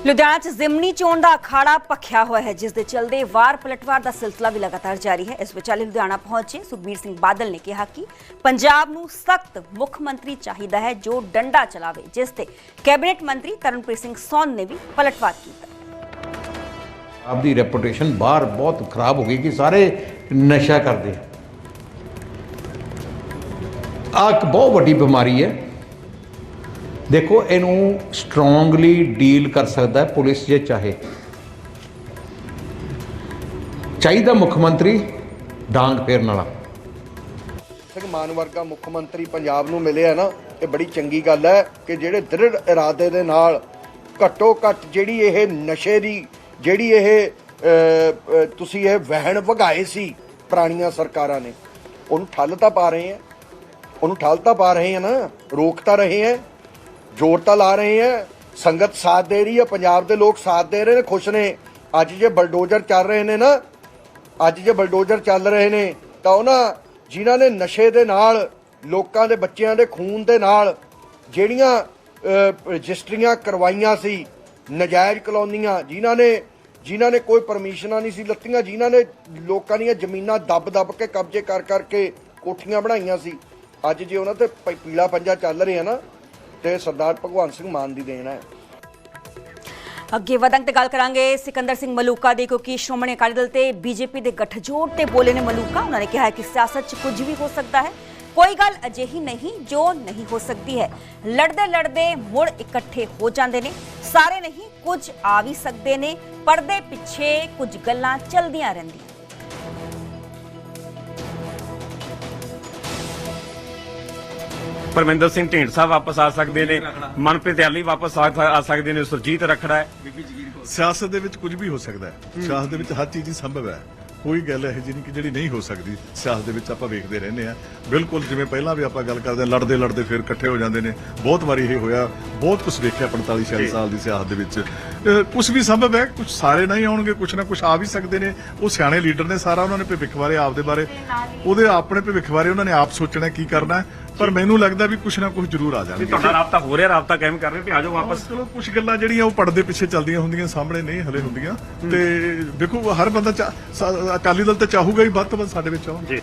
[SPEAKER 1] ਲੁਧਿਆਣਾ 'ਚ ਜ਼ਿਮਨੀ ਚੋਣ ਦਾ ਅਖਾੜਾ ਪੱਖਿਆ ਹੋਇਆ ਹੈ, ਜਿਸ ਦੇ ਚਲਦੇ ਵਾਰ ਪਲਟਵਾਰ ਦਾ ਸਿਲਸਿਲਾ ਵੀ ਲਗਾਤਾਰ ਜਾਰੀ ਹੈ। ਇਸ ਵਿਚਾਲੇ ਲੁਧਿਆਣਾ ਪਹੁੰਚੇ ਸੁਖਬੀਰ ਸਿੰਘ ਬਾਦਲ ਨੇ ਕਿਹਾ ਕਿ ਪੰਜਾਬ ਨੂੰ ਸਖਤ ਮੁੱਖ ਮੰਤਰੀ ਚਾਹੀਦਾ ਹੈ, ਜੋ ਡੰਡਾ ਚਲਾਵੇ, ਜਿਸ ਤੇ ਕੈਬਨਿਟ ਮੰਤਰੀ ਤਰਨਪ੍ਰੀਤ ਸਿੰਘ ਸੌਨ ਨੇ ਵੀ ਪਲਟਵਾਰ ਕੀਤਾ।
[SPEAKER 11] ਆਪਦੀ ਰੈਪੂਟੇਸ਼ਨ ਬਾਹਰ ਬਹੁਤ ਖਰਾਬ ਹੋ ਗਈ ਕਿ ਸਾਰੇ ਨਸ਼ਾ ਕਰਦੇ ਆ। ਇੱਕ ਬਹੁਤ ਵੱਡੀ ਬਿਮਾਰੀ ਹੈ। ਦੇਖੋ, ਇਹਨੂੰ ਸਟਰੋਂਗਲੀ ਡੀਲ ਕਰ ਸਕਦਾ ਹੈ ਪੁਲਿਸ ਜੇ ਚਾਹੇ। ਚਾਹੀਦਾ ਮੁੱਖ ਮੰਤਰੀ ਡਾਂਗ ਫੇਰਨ ਵਾਲਾ
[SPEAKER 12] ਸਿੰਘ ਮਾਨ ਵਰਗਾ ਮੁੱਖ ਮੰਤਰੀ ਪੰਜਾਬ ਨੂੰ ਮਿਲਿਆ ਨਾ, ਇਹ ਬੜੀ ਚੰਗੀ ਗੱਲ ਹੈ ਕਿ ਜਿਹੜੇ ਦ੍ਰਿੜ ਇਰਾਦੇ ਦੇ ਨਾਲ ਘੱਟੋ ਘੱਟ ਜਿਹੜੀ ਇਹ ਨਸ਼ੇ ਦੀ, ਜਿਹੜੀ ਇਹ ਤੁਸੀਂ ਇਹ ਵਹਿਣ ਵਗਾਏ ਸੀ ਪੁਰਾਣੀਆਂ ਸਰਕਾਰਾਂ ਨੇ, ਉਹਨੂੰ ਠੱਲ ਤਾਂ ਪਾ ਰਹੇ ਆ ਉਹਨੂੰ ਠੱਲ ਤਾਂ ਪਾ ਰਹੇ ਆ ਨਾ, ਰੋਕ ਤਾਂ ਰਹੇ ਆ ਜ਼ੋਰ ਤਾਂ ਲਾ ਰਹੇ ਹੈ ਸੰਗਤ ਸਾਥ ਦੇ ਰਹੀ ਹੈ ਪੰਜਾਬ ਦੇ ਲੋਕ ਸਾਥ ਦੇ ਰਹੇ ਨੇ, ਖੁਸ਼ ਨੇ। ਅੱਜ ਜੇ ਬਲਡੋਜ਼ਰ ਚੱਲ ਰਹੇ ਨੇ ਨਾ, ਅੱਜ ਜੇ ਬਲਡੋਜ਼ਰ ਚੱਲ ਰਹੇ ਨੇ, ਤਾਂ ਉਹਨਾਂ ਜਿਨ੍ਹਾਂ ਨੇ ਨਸ਼ੇ ਦੇ ਨਾਲ, ਲੋਕਾਂ ਦੇ ਬੱਚਿਆਂ ਦੇ ਖੂਨ ਦੇ ਨਾਲ ਜਿਹੜੀਆਂ ਰਜਿਸਟਰੀਆਂ ਕਰਵਾਈਆਂ ਸੀ, ਨਜਾਇਜ਼ ਕਲੋਨੀਆਂ, ਜਿਨ੍ਹਾਂ ਨੇ ਜਿਨ੍ਹਾਂ ਨੇ ਕੋਈ ਪਰਮਿਸ਼ਨਾਂ ਨਹੀਂ ਸੀ ਲੱਤੀਆਂ, ਜਿਨ੍ਹਾਂ ਨੇ ਲੋਕਾਂ ਦੀਆਂ ਜ਼ਮੀਨਾਂ ਦੱਬ-ਦੱਬ ਕੇ ਕਬਜ਼ੇ ਕਰ ਕਰਕੇ ਕੋਠੀਆਂ ਬਣਾਈਆਂ ਸੀ। ਅੱਜ ਜੇ ਉਹਨਾਂ ਤੇ ਪੀਲਾ ਪੰਜਾ ਚੱਲ ਰਿਹਾ ਨਾ ਤੇ ਸਰਦਾਰ ਭਗਵੰਤ ਸਿੰਘ ਮਾਨ ਦੀ ਦੇਣ ਹੈ।
[SPEAKER 1] ਅੱਗੇ ਵਧਾਂਗੇ ਤੇ ਗੱਲ ਕਰਾਂਗੇ ਸਿਕੰਦਰ ਸਿੰਘ ਮਲੂਕਾ ਦੀ, ਕਿਉਂਕਿ ਸ਼੍ਰੋਮਣੀ ਅਕਾਲੀ ਦਲ ਤੇ ਬੀਜੇਪੀ ਦੇ ਗੱਠਜੋੜ ਤੇ ਬੋਲੇ ਨੇ ਮਲੂਕਾ। ਉਹਨਾਂ ਨੇ ਕਿਹਾ ਕਿ ਸਿਆਸਤ 'ਚ ਕੁਝ ਵੀ ਹੋ ਸਕਦਾ ਹੈ। ਕੋਈ ਗੱਲ ਅਜਿਹੀ ਨਹੀਂ, ਜੋ ਨਹੀਂ ਹੋ ਸਕਦੀ ਹੈ। ਲੜਦੇ ਲੜਦੇ ਮੁੜ ਇਕੱਠੇ ਹੋ ਜਾਂਦੇ ਨੇ। ਸਾਰੇ ਨਹੀਂ, ਕੁਝ ਆ ਵੀ ਸਕਦੇ ਨੇ। ਪਰਦੇ ਪਿੱਛੇ ਕੁਝ ਗੱਲਾਂ ਚੱਲਦੀਆਂ ਰਹਿੰਦੀਆਂ।
[SPEAKER 13] ਪਰਮਿੰਦਰ ਸਿੰਘ ਢੀਂਡਸਾ ਵਾਪਸ ਆ ਸਕਦੇ ਨੇ ਮਨਪ੍ਰੀਤ ਯਾਲੀ ਵਾਪਸ ਆ ਆ ਸਕਦੇ ਨੇ ਸੁਰਜੀਤ ਰੱਖੜਾ ਹੈ।
[SPEAKER 10] ਸਿਆਸਤ ਦੇ ਵਿੱਚ ਕੁਝ ਵੀ ਹੋ ਸਕਦਾ ਹੈ। ਸਿਆਸਤ ਦੇ ਵਿੱਚ ਹਰ ਚੀਜ਼ ਹੀ ਸੰਭਵ ਹੈ। ਕੋਈ ਗੱਲ ਇਹ ਜਿਹੀ ਕਿ ਜਿਹੜੀ ਨਹੀਂ ਹੋ ਸਕਦੀ। ਸਿਆਸਤ ਦੇ ਵਿੱਚ ਆਪਾਂ ਵੇਖਦੇ ਰਹਿੰਦੇ ਆ ਬਿਲਕੁਲ ਜਿਵੇਂ ਪਹਿਲਾਂ ਵੀ ਆਪਾਂ ਗੱਲ ਕਰਦੇ ਹਾਂ ਲੜਦੇ ਲੜਦੇ ਫਿਰ ਇਕੱਠੇ ਹੋ ਜਾਂਦੇ ਨੇ। ਬਹੁਤ ਵਾਰੀ ਇਹ ਹੋਇਆ। ਬਹੁਤ ਕੁਝ ਵੇਖਿਆ 45 46 ਸਾਲ ਦੀ ਸਿਆਸਤ ਦੇ ਵਿੱਚ। ਕੁਝ ਵੀ ਸੰਭਵ ਹੈ ਕੁਝ ਸਾਰੇ ਨਹੀਂ ਆਉਣਗੇ ਕੁਝ ਨਾ ਕੁਝ ਆ ਵੀ ਸਕਦੇ ਨੇ। ਉਹ ਸਿਆਣੇ ਲੀਡਰ ਨੇ ਸਾਰਾ ਉਹਨਾਂ ਨੇ ਭਵਿੱਖ ਬਾਰੇ ਆਪਦੇ ਬਾਰੇ। ਉਹਦੇ ਆਪਣੇ ਭਵਿੱਖ ਬਾਰੇ ਉਹਨਾਂ ਨੇ ਆਪ ਸੋਚਣਾ ਕੀ ਕਰਨਾ ਹੈ। ਪਰ ਮੈਨੂੰ ਲੱਗਦਾ ਵੀ ਕੁਝ ਨਾ ਕੁਝ ਜ਼ਰੂਰ ਆ ਜਾਣਗੇ।
[SPEAKER 13] ਤੁਹਾਡਾ ਰਾਬਤਾ ਹੋ ਰਿਹਾ ਰਾਬਤਾ ਕਾਇਮ ਕਰ ਰਹੇ ਵੀ ਆਜੋ ਵਾਪਸ।
[SPEAKER 10] ਚਲੋ ਕੁਝ ਗੱਲਾਂ ਜਿਹੜੀਆਂ ਉਹ ਪਰਦੇ ਪਿੱਛੇ ਚੱਲਦੀਆਂ ਹੁੰਦੀਆਂ ਸਾਹਮਣੇ ਨਹੀਂ ਹਲੇ ਹੁੰਦੀਆਂ। ਤੇ ਦੇਖੋ ਹਰ ਬੰਦਾ ਅਕਾਲੀ ਦਲ ਤਾਂ ਚਾਹੂਗਾ ਹੀ ਵੱਧ ਤੋਂ ਵੱਧ ਸਾਡੇ ਵਿੱਚ ਆਉਣ।
[SPEAKER 13] ਜੀ।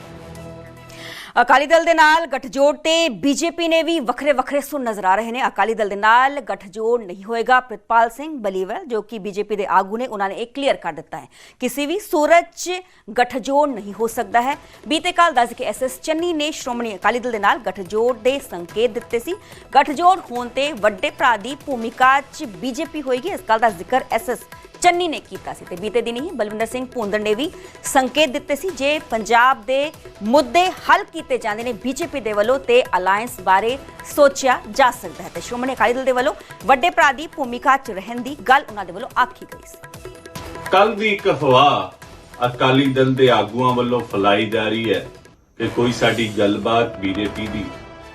[SPEAKER 1] ਅਕਾਲੀ ਦਲ ਦੇ ਨਾਲ ਗੱਠਜੋੜ ਤੇ ਬੀਜੇਪੀ ਨੇ ਵੀ ਵੱਖਰੇ ਵੱਖਰੇ ਸੁਰ ਨਜ਼ਰ ਆ ਰਹੇ ਨੇ। ਅਕਾਲੀ ਦਲ ਦੇ ਨਾਲ ਗੱਠਜੋੜ ਨਹੀਂ ਹੋਏਗਾ। ਪ੍ਰਿਤਪਾਲ ਸਿੰਘ ਬਲੀਵਲ, ਜੋ ਕਿ ਬੀਜੇਪੀ ਦੇ ਆਗੂ ਨੇ, ਉਹਨਾਂ ਨੇ ਇਹ ਕਲੀਅਰ ਕਰ ਦਿੱਤਾ ਹੈ। ਕਿਸੇ ਵੀ ਸੂਰਜ 'ਚ ਗੱਠਜੋੜ ਨਹੀਂ ਹੋ ਸਕਦਾ ਹੈ। ਬੀਤੇ ਕੱਲ ਦੱਸ ਕੇ ਐਸਐਸ ਚੰਨੀ ਨੇ ਸ਼੍ਰੋਮਣੀ ਅਕਾਲੀ ਦਲ ਦੇ ਨਾਲ ਗੱਠਜੋੜ ਦੇ ਸੰਕੇਤ ਦਿੱਤੇ ਸੀ। ਗੱਠਜੋੜ ਹੋਣ ਤੇ ਵੱਡੇ ਭਰਾ ਦੀ ਭੂਮਿਕਾ 'ਚ ਬੀਜੇਪੀ ਹੋਏਗੀ। ਇਸ ਗੱਲ ਦਾ ਜ਼ਿਕਰ ਐਸਐਸ ਚੰਨੀ ਨੇ ਕੀਤਾ ਸੀ ਤੇ ਬੀਤੇ ਦਿਨ ਹੀ ਬਲਵਿੰਦਰ ਸਿੰਘ ਭੁੰਦੜ ਨੇ ਵੀ ਸੰਕੇਤ ਦਿੱਤੇ ਸੀ ਜੇ ਪੰਜਾਬ ਦੇ ਮੁੱਦੇ ਹੱਲ ਕੀਤੇ ਜਾਂਦੇ ਨੇ ਬੀਜੇਪੀ ਦੇ ਵੱਲੋਂ ਤੇ ਅਲਾਈਅੰਸ ਬਾਰੇ ਸੋਚਿਆ ਜਾ ਸਕਦਾ ਹੈ। ਤੇ ਸ਼੍ਰੋਮਣੀ ਅਕਾਲੀ ਦਲ ਦੇ ਵੱਲੋਂ ਵੱਡੇ ਭਰਾ ਦੀ ਭੂਮਿਕਾ 'ਚ ਰਹਿਣ ਦੀ ਗੱਲ ਉਹਨਾਂ ਦੇ ਵੱਲੋਂ ਆਖੀ ਗਈ ਸੀ।
[SPEAKER 14] ਕੱਲ ਦੀ ਇੱਕ ਹਵਾ ਅਕਾਲੀ ਦਲ ਦੇ ਆਗੂਆਂ ਵੱਲੋਂ ਫੈਲਾਈ ਜਾ ਰਹੀ ਹੈ ਕਿ ਕੋਈ ਸਾਡੀ ਗੱਲਬਾਤ ਬੀਜੇਪੀ ਦੀ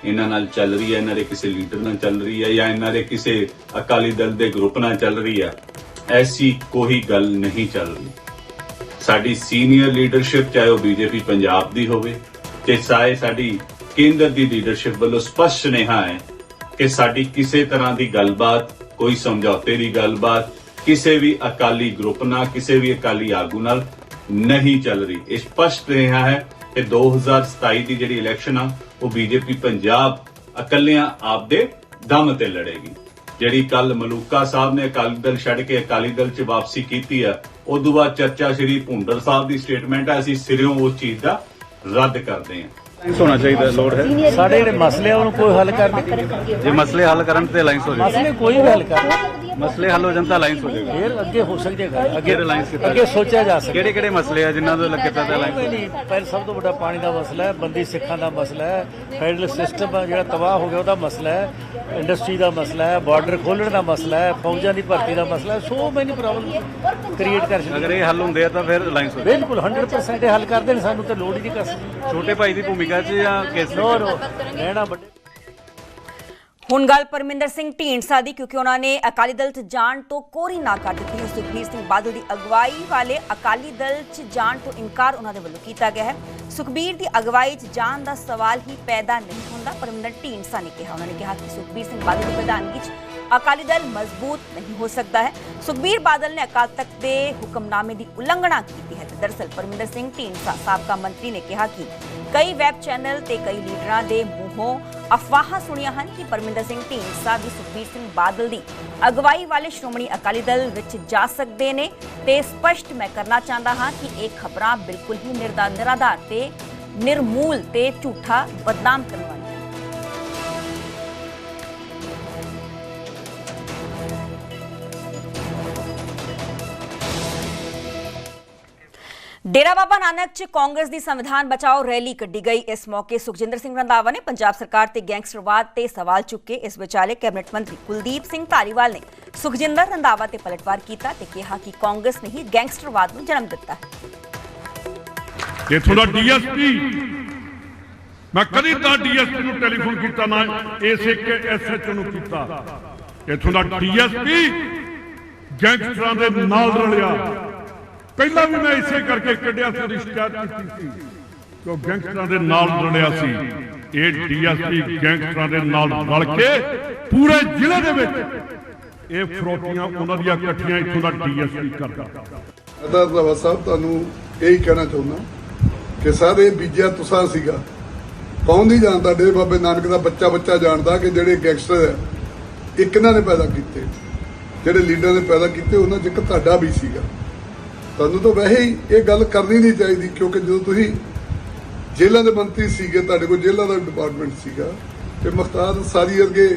[SPEAKER 14] ਇਹਨਾਂ ਨਾਲ ਚੱਲ ਰਹੀ ਹੈ, ਇਹਨਾਂ ਦੇ ਕਿਸੇ ਲੀਡਰ ਨਾਲ ਚੱਲ ਰਹੀ ਹੈ ਜਾਂ ਇਹਨਾਂ ਦੇ ਕਿਸੇ ਅਕਾਲੀ ਦਲ ਦੇ ਗਰੁੱਪ ਨਾਲ ਚੱਲ ਰਹੀ ਹੈ। ਐਸੀ ਕੋਈ ਗੱਲ ਨਹੀਂ ਚੱਲ ਰਹੀ ਸਾਡੀ ਸੀਨੀਅਰ ਲੀਡਰਸ਼ਿਪ, ਚਾਹੇ ਉਹ ਬੀਜੇਪੀ ਪੰਜਾਬ ਦੀ ਹੋਵੇ, ਤੇ ਚਾਹੇ ਸਾਡੀ ਕੇਂਦਰ ਦੀ ਲੀਡਰਸ਼ਿਪ ਵੱਲੋਂ ਸਪਸ਼ਟ ਸੁਨੇਹਾ ਹੈ ਕਿ ਸਾਡੀ ਕਿਸੇ ਤਰ੍ਹਾਂ ਦੀ ਗੱਲਬਾਤ, ਕੋਈ ਸਮਝੌਤੇ ਦੀ ਗੱਲਬਾਤ, ਕਿਸੇ ਵੀ ਅਕਾਲੀ ਗਰੁੱਪ ਨਾਲ, ਕਿਸੇ ਵੀ ਅਕਾਲੀ ਆਗੂ ਨਾਲ ਨਹੀਂ ਚੱਲ ਰਹੀ। ਇਹ ਸਪਸ਼ਟ ਰਿਹਾ ਹੈ ਕਿ 2027 ਦੀ ਜਿਹੜੀ ਇਲੈਕਸ਼ਨ ਆ, ਉਹ ਬੀਜੇਪੀ ਪੰਜਾਬ ਇਕੱਲਿਆਂ ਆਪਦੇ ਦਮ ਤੇ ਲੜੇਗੀ। ਜਿਹੜੀ ਕੱਲ ਮਲੂਕਾ ਸਾਹਿਬ ਨੇ ਅਕਾਲੀ ਦਲ ਛੱਡ ਕੇ ਅਕਾਲੀ ਦਲ 'ਚ ਵਾਪਸੀ ਕੀਤੀ ਆ ਉਦੋਂ ਬਾਅਦ ਚਰਚਾ ਸ਼੍ਰੀ ਭੁੰਡਰ ਸਾਹਿਬ ਦੀ ਸਟੇਟਮੈਂਟ ਆ ਅਸੀਂ ਸਿਰਿਓਂ ਉਸ ਚੀਜ਼ ਦਾ ਰੱਦ ਕਰਦੇ ਹਾਂ।
[SPEAKER 13] ਹੋਣਾ ਚਾਹੀਦਾ ਲੋੜ ਹੈ? ਸਾਡੇ ਜਿਹੜੇ ਮਸਲੇ ਆ ਉਹਨੂੰ ਕੋਈ ਹੱਲ ਕਰਨ ਜੇ ਮਸਲੇ ਹੱਲ ਕਰਨ ਤੇ ਅਲਾਈਅੰਸ ਹੋ ਜਾਵੇ
[SPEAKER 2] ਕੋਈ ਵੀ ਹੱਲ ਕਰ।
[SPEAKER 13] ਮਸਲੇ ਹੱਲ ਹੋ ਜਾਣ ਤਾਂ ਅਲਾਈਅੰਸ ਹੋ ਜਾਏਗਾ।
[SPEAKER 15] ਫਿਰ ਅੱਗੇ ਹੋ ਗੱਲ।
[SPEAKER 13] ਅੱਗੇ ਅਲਾਈਅੰਸ ਕੀਤਾ
[SPEAKER 15] ਅੱਗੇ ਸੋਚਿਆ ਜਾ ਸਕਦਾ।
[SPEAKER 13] ਕਿਹੜੇ ਕਿਹੜੇ ਮਸਲੇ ਆ ਜਿਨ੍ਹਾਂ ਤੋਂ ਲੱਗੇ ਤਾਂ
[SPEAKER 15] ਕੋਈ
[SPEAKER 13] ਅਲਾਈਅੰਸ
[SPEAKER 15] ਨਹੀਂ ਪਹਿਲ ਸਭ ਤੋਂ ਵੱਡਾ ਪਾਣੀ ਦਾ ਮਸਲਾ ਹੈ ਬੰਦੀ ਸਿੱਖਾਂ ਦਾ ਮਸਲਾ ਹੈ ਫੈਡਰਲ ਸਿਸਟਮ ਜਿਹੜਾ ਤਬਾਹ ਹੋ ਗਿਆ ਉਹਦਾ ਮਸਲਾ ਹੈ। ਇੰਡਸਟਰੀ ਦਾ ਮਸਲਾ ਹੈ ਬਾਰਡਰ ਖੋਲ੍ਹਣ ਦਾ ਮਸਲਾ ਹੈ ਫੌਜਾਂ ਦੀ ਭਰਤੀ ਦਾ ਮਸਲਾ ਹੈ ਸੋ ਮੈਨੀ ਪ੍ਰੋਬਲਮ ਕ੍ਰੀਏਟ ਕਰ ਸਕਦੇ।
[SPEAKER 13] ਅਗਰ ਇਹ ਹੱਲ ਹੁੰਦੇ ਆ ਤਾਂ ਫਿਰ ਅਲਾਈਅੰਸ ਹੋ
[SPEAKER 15] ਬਿਲਕੁਲ 100% ਇਹ ਹੱਲ ਕਰਦੇ ਨੇ ਸਾਨੂੰ ਤਾਂ ਲੋੜ ਹੀ ਨਹੀਂ ਕਰ
[SPEAKER 13] ਛੋਟੇ ਭਾਈ ਦੀ ਭੂਮਿਕਾ 'ਚ ਜਾਂ ਕਿਸ
[SPEAKER 15] ਨੋ ਨੋ ਰਹਿਣਾ ਵੱਡੇ
[SPEAKER 1] ਹੁਣ ਗੱਲ ਪਰਮਿੰਦਰ ਸਿੰਘ ਢੀਂਡਸਾ ਦੀ, ਕਿਉਂਕਿ ਉਹਨਾਂ ਨੇ ਅਕਾਲੀ ਦਲ 'ਚ ਜਾਣ ਤੋਂ ਕੋਰੀ ਨਾ ਕਰ ਦਿੱਤੀ। ਹੈ ਸੁਖਬੀਰ ਸਿੰਘ ਬਾਦਲ ਦੀ ਅਗਵਾਈ ਵਾਲੇ ਅਕਾਲੀ ਦਲ 'ਚ ਜਾਣ ਤੋਂ ਇਨਕਾਰ ਉਹਨਾਂ ਦੇ ਵੱਲੋਂ ਕੀਤਾ ਗਿਆ ਹੈ। ਸੁਖਬੀਰ ਦੀ ਅਗਵਾਈ 'ਚ ਜਾਣ ਦਾ ਸਵਾਲ ਹੀ ਪੈਦਾ ਨਹੀਂ ਹੁੰਦਾ, ਪਰਮਿੰਦਰ ਢੀਂਡਸਾ ਨੇ ਕਿਹਾ। ਉਹਨਾਂ ਨੇ ਕਿਹਾ ਕਿ ਸੁਖਬੀਰ ਸਿੰਘ ਬਾਦਲ ਦੀ ਪ੍ਰਧਾਨਗੀ 'ਚ ਅਕਾਲੀ ਦਲ ਮਜ਼ਬੂਤ ਨਹੀਂ ਹੋ ਸਕਦਾ ਹੈ। ਸੁਖਬੀਰ ਬਾਦਲ ਨੇ ਅਕਾਲ ਤਖਤ ਦੇ ਹੁਕਮਨਾਮੇ ਦੀ ਉਲੰਘਣਾ ਕੀਤੀ ਹੈ ਤੇ ਦਰਅਸਲ ਪਰਮਿੰਦਰ ਸਿੰਘ ਢੀਂਡਸਾ, ਸਾਬਕਾ ਮੰਤਰੀ ਨੇ ਕਿਹਾ ਕਿ ਕਈ ਵੈਬ ਚੈਨਲ ਤੇ ਕਈ ਲੀਡਰਾਂ ਦੇ ਮੂੰਹੋਂ ਅਫਵਾਹਾਂ ਸੁਣੀਆਂ ਹਨ ਕਿ ਪਰਮਿੰਦਰ ਸਿੰਘ ਢੀਂਡਸਾ ਵੀ ਸੁਖਬੀਰ ਸਿੰਘ ਬਾਦਲ ਦੀ ਅਗਵਾਈ ਵਾਲੇ ਸ਼੍ਰੋਮਣੀ ਅਕਾਲੀ ਦਲ ਵਿੱਚ ਜਾ ਸਕਦੇ ਨੇ ਤੇ ਸਪਸ਼ਟ ਮੈਂ ਕਰਨਾ ਚਾਹੁੰਦਾ ਹਾਂ ਕਿ ਇਹ ਖਬਰਾਂ ਬਿਲਕੁਲ ਹੀ ਨਿਰਦਾ ਨਿਰਾਧਾਰ ਤੇ ਨਿਰਮੂਲ ਤੇ ਝੂਠਾ ਬਦਨਾਮ ਕਰਨ ਵਾਲੀਆਂ ਡੇਰਾ ਬਾਬਾ ਨਾਨਕ ਚ ਕਾਂਗਰਸ ਦੀ ਸੰਵਿਧਾਨ ਬਚਾਓ ਰੈਲੀ ਕੱਢੀ ਗਈ। ਇਸ ਮੌਕੇ ਸੁਖਜਿੰਦਰ ਸਿੰਘ ਰੰਧਾਵਾ ਨੇ ਪੰਜਾਬ ਸਰਕਾਰ ਤੇ ਗੈਂਗਸਟਰਵਾਦ ਤੇ ਸਵਾਲ ਚੁੱਕੇ ਇਸ ਵਿਚਾਲੇ ਕੈਬਨਿਟ ਮੰਤਰੀ ਕੁਲਦੀਪ ਸਿੰਘ ਧਾਲੀਵਾਲ ਨੇ ਸੁਖਜਿੰਦਰ ਰੰਧਾਵਾ ਤੇ ਪਲਟਵਾਰ ਕੀਤਾ ਤੇ ਕਿਹਾ ਕਿ ਕਾਂਗਰਸ ਨੇ ਹੀ ਗੈਂਗਸਟਰਵਾਦ ਨੂੰ ਜਨਮ ਦਿੱਤਾ। ਹੈ
[SPEAKER 16] ਇਥੋਂ ਦਾ ਡੀਐਸਪੀ। ਮੈਂ ਕਦੀ ਤਾਂ ਡੀਐਸਪੀ ਨੂੰ ਟੈਲੀਫੋਨ ਕੀਤਾ ਨਾ, ਇਸੇ ਕੇ ਐਸਐਚਓ ਨੂੰ ਕੀਤਾ। ਇਥੋਂ ਦਾ ਡੀਐਸਪੀ। ਗੈਂਗਸਟਰਾਂ ਦੇ ਨਾਲ ਰਲਿਆ। ਪਹਿਲਾਂ ਵੀ ਮੈਂ ਇਸੇ ਕਰਕੇ ਕੱਢਿਆ ਸੀ, ਉਹਦੀ ਸ਼ਿਕਾਇਤ ਕੀਤੀ ਸੀ ਕਿ ਉਹ ਗੈਂਗਸਟਰਾਂ ਦੇ ਨਾਲ ਰਲਿਆ ਸੀ। ਇਹ ਡੀਐਸਪੀ ਗੈਂਗਸਟਰਾਂ ਦੇ ਨਾਲ ਰਲ ਕੇ ਪੂਰੇ ਜ਼ਿਲ੍ਹੇ ਦੇ ਵਿੱਚ ਇਹ ਫਰੋਟੀਆਂ ਉਹਨਾਂ ਦੀਆਂ ਇਕੱਠੀਆਂ ਇਥੋਂ ਦਾ ਡੀਐਸਪੀ ਕਰਦਾ।
[SPEAKER 17] ਅਦਾ ਰਵਾ ਸਾਹਿਬ, ਤੁਹਾਨੂੰ ਇਹੀ ਕਹਿਣਾ ਚਾਹੁੰਦਾ ਕਿ ਸਾਰੇ ਬੀਜਿਆ ਤੁਸਾਂ ਸੀਗਾ। ਕੌਣ ਨਹੀਂ ਜਾਣਦਾ ਡੇਰੇ ਬਾਬੇ ਨਾਨਕ ਦਾ ਬੱਚਾ ਬੱਚਾ ਜਾਣਦਾ ਕਿ ਜਿਹੜੇ ਗੈਂਗਸਟਰ ਇੱਕ ਇਹਨਾਂ ਨੇ ਪੈਦਾ ਕੀਤੇ। ਜਿਹੜੇ ਲੀਡਰ ਨੇ ਪੈਦਾ ਕੀਤੇ, ਉਹਨਾਂ 'ਚ ਇੱਕ ਤੁਹਾਡਾ ਵੀ ਸੀਗਾ। ਤੁਹਾਨੂੰ ਤਾਂ ਵੈਸੇ ਹੀ ਇਹ ਗੱਲ ਕਰਨੀ ਨਹੀਂ ਚਾਹੀਦੀ, ਕਿਉਂਕਿ ਜਦੋਂ ਤੁਸੀਂ ਜੇਲ੍ਹਾਂ ਦੇ ਮੰਤਰੀ ਸੀਗੇ, ਤੁਹਾਡੇ ਕੋਲ ਜੇਲ੍ਹਾਂ ਦਾ ਡਿਪਾਰਟਮੈਂਟ ਸੀਗਾ, ਤੇ ਮੁਖਤਾਰ ਸਾਰੀ ਵਰਗੇ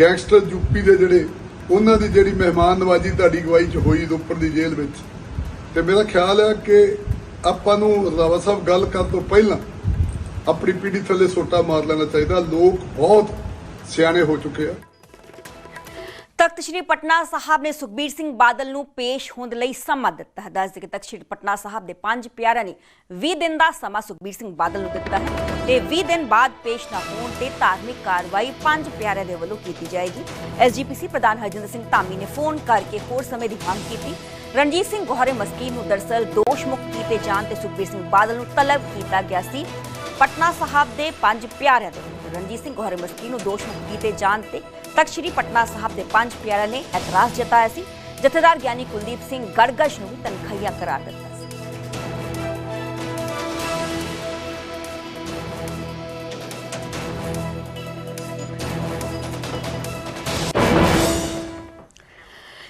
[SPEAKER 17] ਗੈਂਗਸਟਰ ਯੂਪੀ ਦੇ ਜਿਹੜੇ, ਉਹਨਾਂ ਦੀ ਜਿਹੜੀ ਮਹਿਮਾਨ ਨਵਾਜੀ ਤੁਹਾਡੀ ਗਵਾਹੀ 'ਚ ਹੋਈ ਉੱਪਰ ਦੀ ਜੇਲ੍ਹ ਵਿੱਚ, ਤੇ ਮੇਰਾ ਖਿਆਲ ਹੈ ਕਿ ਆਪਾਂ ਨੂੰ ਰਜ਼ਾਵਾ ਸਾਹਿਬ ਗੱਲ ਕਰਨ ਤੋਂ ਪਹਿਲਾਂ ਆਪਣੀ ਪੀੜੀ ਥੱਲੇ ਸੋਟਾ ਮਾਰ ਲੈਣਾ ਚਾਹੀਦਾ। ਲੋਕ ਬਹੁਤ ਸਿਆਣੇ ਹੋ ਚੁੱਕੇ ਆ।
[SPEAKER 1] ਤਖਤ ਸ੍ਰੀ ਪਟਨਾ ਸਾਹਿਬ ਨੇ ਸੁਖਬੀਰ ਸਿੰਘ ਬਾਦਲ ਨੂੰ ਪੇਸ਼ ਹੋਣ ਲਈ ਸਮਾਂ ਦਿੱਤਾ ਹੈ। ਦੱਸ ਕਿ ਤਖਤ ਸ੍ਰੀ ਪਟਨਾ ਸਾਹਿਬ ਦੇ ਪੰਜ ਪਿਆਰਿਆਂ ਨੇ 20 ਦਿਨ ਦਾ ਸਮਾਂ ਸੁਖਬੀਰ ਸਿੰਘ ਬਾਦਲ ਨੂੰ ਦਿੱਤਾ ਹੈ। ਤੇ 20 ਦਿਨ ਬਾਅਦ ਪੇਸ਼ ਨਾ ਹੋਣ ਤੇ ਧਾਰਮਿਕ ਕਾਰਵਾਈ ਪੰਜ ਪਿਆਰਿਆਂ ਦੇ ਵੱਲੋਂ ਕੀਤੀ ਜਾਏਗੀ। ਐਸਜੀਪੀਸੀ ਪ੍ਰਧਾਨ ਹਰਜਿੰਦਰ ਸਿੰਘ ਧਾਮੀ ਨੇ ਫੋਨ ਕਰਕੇ ਹੋਰ ਸਮੇਂ ਦੀ ਮੰਗ ਕੀਤੀ। ਰਣਜੀਤ ਸਿੰਘ ਗੋਹਰੇ ਮਸਕੀਨ ਨੂੰ ਦਰਸਲ ਦੋਸ਼ ਮੁਕਤ ਕੀਤੇ ਜਾਣ ਤੇ ਸੁਖਬੀਰ ਸਿੰਘ ਬਾਦਲ ਨੂੰ ਤਲਬ ਕੀਤਾ ਗਿਆ ਸੀ। ਪਟਨਾ ਸਾਹਿਬ ਦੇ ਪੰਜ ਪਿਆਰਿਆਂ ਦੇ ਵੱਲੋਂ। ਰਣਜੀਤ ਸਿੰਘ ਗੋਹਰੇ ਮਸਕੀਨ ਨੂੰ ਦੋਸ਼ ਮੁਕਤ ਕੀਤੇ ਜਾਣ ਤੇ ਤਖਤ ਸ੍ਰੀ ਪਟਨਾ ਸਾਹਿਬ ਦੇ ਪੰਜ ਪਿਆਰਿਆਂ ਨੇ ਇਤਰਾਜ਼ ਜਤਾਇਆ ਸੀ। ਜਥੇਦਾਰ ਗਿਆਨੀ ਕੁਲਦੀਪ ਸਿੰਘ ਗੜਗਸ਼ ਨੂੰ ਵੀ ਤਨਖਈਆ ਕਰਾਰ ਦਿੱਤਾ ਸੀ।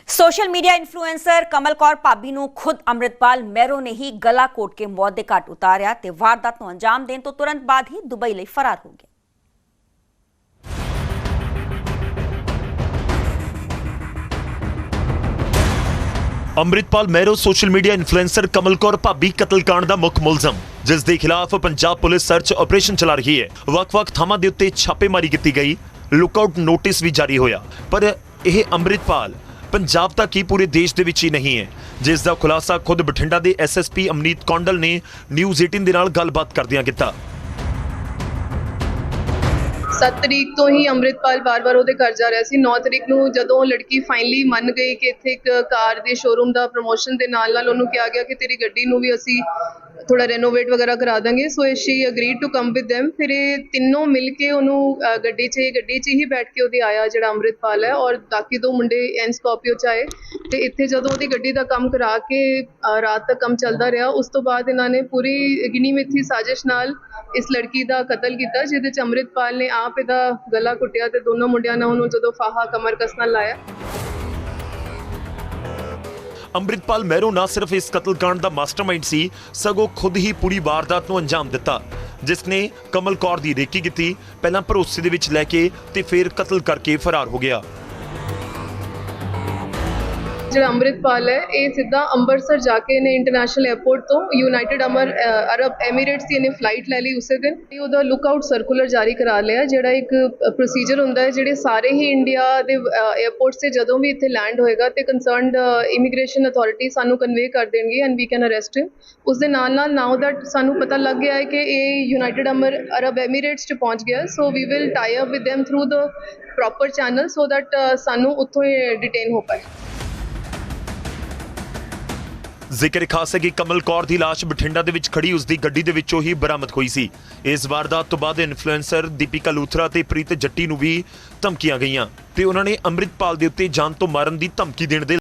[SPEAKER 1] Social media influencer Kamal Kaur Bhabhi ਨੂੰ ਖੁਦ ਅੰਮ੍ਰਿਤਪਾਲ ਮੈਰੋ ਨੇ ਹੀ ਗਲਾ ਕੋਟ ਕੇ ਮੌਤ ਦੇ ਘਾਟ ਉਤਾਰਿਆ ਤੇ ਵਾਰਦਾਤ ਨੂੰ ਅੰਜਾਮ ਦੇਣ ਤੋਂ ਤੁਰੰਤ ਬਾਅਦ ਹੀ ਦੁਬਈ ਲਈ ਫਰਾਰ ਹੋ ਗਿਆ।
[SPEAKER 18] Amritpal Mehron, social media influencer Kamal Kaur, Bhabhi ਕਤਲकांड ਦਾ ਮੁੱਖ ਮੁਲਜ਼ਮ, ਜਿਸ ਦੇ ਖਿਲਾਫ ਪੰਜਾਬ ਪੁਲਿਸ ਸਰਚ ਆਪਰੇਸ਼ਨ ਚਲਾ ਰਹੀ ਹੈ। ਵੱਖ-ਵੱਖ ਥਾਵਾਂ ਦੇ ਉੱਤੇ ਛਾਪੇਮਾਰੀ ਕੀਤੀ ਗਈ। ਲੁੱਕਆਊਟ ਨੋਟਿਸ ਵੀ ਜਾਰੀ ਹੋਇਆ। ਪਰ ਇਹ ਅੰਮ੍ਰਿਤਪਾਲ, ਪੰਜਾਬ ਤੱਕ ਹੀ ਪੂਰੇ ਦੇਸ਼ ਦੇ ਵਿੱਚ ਹੀ ਨਹੀਂ ਹੈ। ਜਿਸ ਦਾ ਖੁਲਾਸਾ ਖੁਦ ਬਠਿੰਡਾ ਦੇ ਐਸਐਸਪੀ ਅਮਨੀਤ ਕੌਂਡਲ ਨੇ ਨਿਊਜ਼ 18 ਦੇ ਨਾਲ ਗੱਲਬਾਤ ਕਰਦਿਆਂ ਕੀਤਾ।
[SPEAKER 19] 7 ਤਰੀਕ ਤੋਂ ਹੀ ਅੰਮ੍ਰਿਤਪਾਲ ਵਾਰ-ਵਾਰ ਉਹਦੇ ਘਰ ਜਾ ਰਿਹਾ ਸੀ। 9 ਤਰੀਕ ਨੂੰ ਜਦੋਂ ਲੜਕੀ ਫਾਈਨਲੀ ਮੰਨ ਗਈ ਕਿ ਇੱਥੇ ਇੱਕ ਕਾਰ ਦੇ ਸ਼ੋਰੂਮ ਦਾ ਪ੍ਰੋਮੋਸ਼ਨ ਦੇ ਨਾਲ ਨਾਲ ਉਹਨੂੰ ਕਿਹਾ ਗਿਆ ਕਿ ਤੇਰੀ ਗੱਡੀ ਨੂੰ ਵੀ ਅਸੀਂ ਥੋੜਾ ਰੈਨੋਵੇਟ ਵਗੈਰਾ ਕਰਾ ਦਾਂਗੇ। So she agreed to come with them ਫਿਰ ਇਹ ਤਿੰਨੋਂ ਮਿਲ ਕੇ ਉਹਨੂੰ ਗੱਡੀ 'ਚ ਗੱਡੀ 'ਚ ਹੀ ਬੈਠ ਕੇ ਉਹਦੇ ਆਇਆ ਜਿਹੜਾ ਅੰਮ੍ਰਿਤਪਾਲ ਹੈ। ਔਰ ਬਾਕੀ ਦੋ ਮੁੰਡੇ ਐਨ ਸਕਾਰਪੀਓ 'ਚ ਆਏ। ਤੇ ਇੱਥੇ ਜਦੋਂ ਉਹਦੀ ਗੱਡੀ ਦਾ ਕੰਮ ਕਰਾ ਕੇ ਰਾਤ ਤੱਕ ਕੰਮ ਚੱਲਦਾ ਰਿਹਾ, ਉਸ ਤੋਂ ਬਾਅਦ ਇਹਨਾਂ ਨੇ ਪੂਰੀ ਗਿਣੀ ਮਿੱਥੀ ਸਾਜ਼ਿਸ਼ ਨਾਲ ਇਸ ਲੜਕੀ ਦਾ ਕਤਲ ਕੀਤਾ, ਜਿਹਦੇ 'ਚ ਅੰਮ੍ਰਿਤਪਾਲ ਨੇ ਆਪ ਇਹਦਾ ਗਲਾ ਕੁੱਟਿਆ ਤੇ ਦੋਨੋਂ ਮੁੰਡਿਆਂ ਨੇ ਉਹਨੂੰ ਜਦੋਂ ਫਾਹਾ ਕਮਰ ਕਸ ਨਾਲ ਲਾਇਆ।
[SPEAKER 18] ਅੰਮ੍ਰਿਤਪਾਲ ਮਹਿਰੋ ਨਾ ਸਿਰਫ ਇਸ ਕਤਲकांड ਦਾ ਮਾਸਟਰਮਾਈਂਡ ਸੀ, ਸਗੋਂ ਖੁਦ ਹੀ ਪੂਰੀ ਵਾਰਦਾਤ ਨੂੰ ਅੰਜਾਮ ਦਿੱਤਾ, ਜਿਸ ਨੇ ਕਮਲ ਕੌਰ ਦੀ ਰੇਕੀ ਕੀਤੀ, ਪਹਿਲਾਂ ਭਰੋਸੇ ਦੇ ਵਿੱਚ ਲੈ ਕੇ ਤੇ ਫਿਰ ਕਤਲ ਕਰਕੇ ਫਰਾਰ ਹੋ ਗਿਆ।
[SPEAKER 19] ਜਿਹੜਾ ਅੰਮ੍ਰਿਤਪਾਲ ਹੈ, ਇਹ ਸਿੱਧਾ ਅੰਮ੍ਰਿਤਸਰ ਜਾ ਕੇ ਇਹਨੇ ਇੰਟਰਨੈਸ਼ਨਲ 에ਅਰਪੋਰਟ ਤੋਂ ਯੂਨਾਈਟਿਡ ਅਮਰ ਅਰਬ ਐਮੀਰੇਟਸ ਦੀ ਇਹਨੇ ਫਲਾਈਟ ਲੈ ਲਈ ਉਸੇ ਦਿਨ। ਇਹ ਉਹਦਾ ਲੁੱਕ ਆਊਟ ਸਰਕੂਲਰ ਜਾਰੀ ਕਰਾ ਲਿਆ, ਜਿਹੜਾ ਇੱਕ ਪ੍ਰੋਸੀਜਰ ਹੁੰਦਾ ਹੈ, ਜਿਹੜੇ ਸਾਰੇ ਹੀ ਇੰਡੀਆ ਦੇ 에ਅਰਪੋਰਟਸ ਤੇ ਜਦੋਂ ਵੀ ਇੱਥੇ ਲੈਂਡ ਹੋਏਗਾ ਤੇ ਕੰਸਰਨਡ ਇਮੀਗ੍ਰੇਸ਼ਨ ਅਥਾਰਟੀ ਸਾਨੂੰ ਕਨਵੇ ਕਰ ਦੇਣਗੇ and we can arrest him ਉਸ ਦੇ ਨਾਲ ਨਾਲ ਨਾਓ ਦੈਟ ਸਾਨੂੰ ਪਤਾ ਲੱਗ ਗਿਆ ਹੈ ਕਿ ਇਹ ਯੂਨਾਈਟਿਡ ਅਮਰ ਅਰਬ ਐਮੀਰੇਟਸ ਚ ਪਹੁੰਚ ਗਿਆ so we will tie up with them through the proper channel so that ਸਾਨੂੰ ਉੱਥੋਂ ਹੀ ਡਿਟੇਨ ਹੋ ਪਾਏ।
[SPEAKER 18] ਜ਼ਿਕਰ ਖਾਸ ਹੈ ਕਿ ਕਮਲ ਕੌਰ ਦੀ ਲਾਸ਼ ਬਠਿੰਡਾ ਦੇ ਵਿੱਚ ਖੜੀ ਉਸ ਦੀ ਗੱਡੀ ਦੇ ਵਿੱਚੋਂ ਹੀ ਬਰਾਮਦ ਹੋਈ ਸੀ। ਇਸ ਵਾਰਦਾਤ ਤੋਂ ਬਾਅਦ ਇਨਫਲੂਐਂਸਰ ਦੀਪਿਕਾ ਲੂਥਰਾ ਤੇ ਪ੍ਰੀਤ ਜੱਟੀ ਨੂੰ ਵੀ ਧਮਕੀਆਂ ਗਈਆਂ ਤੇ ਉਹਨਾਂ ਨੇ ਅੰਮ੍ਰਿਤਪਾਲ ਦੇ ਉੱਤੇ ਜਾਨ ਤੋਂ ਮਾਰਨ ਦੀ ਧਮਕੀ ਦੇਣ ਦੇ